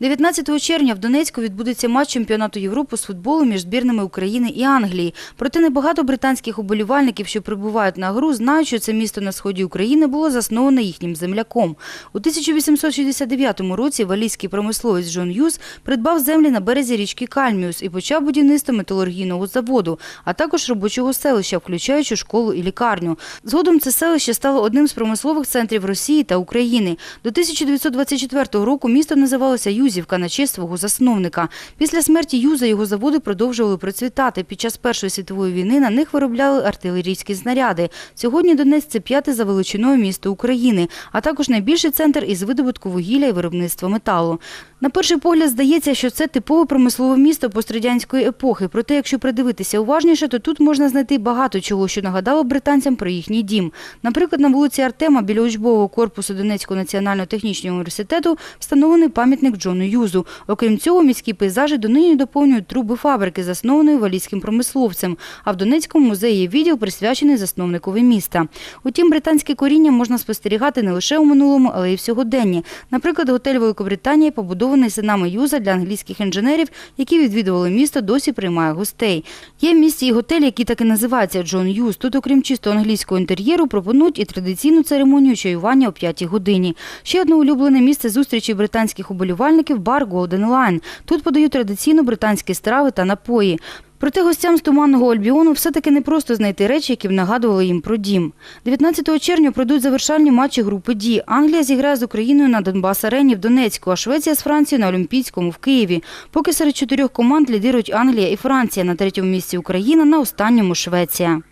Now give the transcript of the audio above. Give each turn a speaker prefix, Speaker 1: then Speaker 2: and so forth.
Speaker 1: 19 червня в Донецьку відбудеться матч чемпіонату Європи з футболу між збірними України і Англії. Проте небагато британських уболівальників, що прибувають на гру, знають, що це місто на сході України було засноване їхнім земляком. У 1869 році валійський промисловець Джон Юз придбав землі на березі річки Кальміус і почав будівництво металургійного заводу, а також робочого селища, включаючи школу і лікарню. Згодом це селище стало одним з промислових центрів Росії та України. До 1924 року місто називалося Юзівка на честь свого засновника. Після смерті Юза його заводи продовжували процвітати. Під час Першої світової війни на них виробляли артилерійські снаряди. Сьогодні Донець – це п'яте за величиною місто України, а також найбільший центр із видобутку вугілля і виробництва металу. На перший погляд здається, що це типове промислове місто пострадянської епохи. Проте, якщо придивитися уважніше, то тут можна знайти багато чого, що нагадало британцям про їхній дім. Наприклад, на вулиці Артема біля учбового корпусу Донецького національного технічного університету встановлений пам'ятник Джону Юзу. Окрім цього, міські пейзажі донині доповнюють труби фабрики, заснованої валійським промисловцем. А в Донецькому музеї є відділ, присвячений засновникові міста. Утім, британське коріння можна спостерігати не лише у минулому, але й в сьогоденні. Наприклад, готель Великобританії, побудований синами Юза для англійських інженерів, які відвідували місто, досі приймає гостей. Є в місті і готель, який так і називається Джон Юз. Тут, окрім чисто англійського інтер'єру, пропонують і традиційну церемонію чаювання о 5 годині. Ще одне улюблене місце зустрічі британських уболівальників – бар Golden Line. Тут подають традиційно британські страви та напої. Проте гостям з Туманного Альбіону все-таки не просто знайти речі, які б нагадували їм про дім. 19 червня пройдуть завершальні матчі групи «Ді». Англія зіграє з Україною на Донбас-арені в Донецьку, а Швеція з Францією на Олімпійському в Києві. Поки серед чотирьох команд лідирують Англія і Франція. На третьому місці Україна, на останньому – Швеція.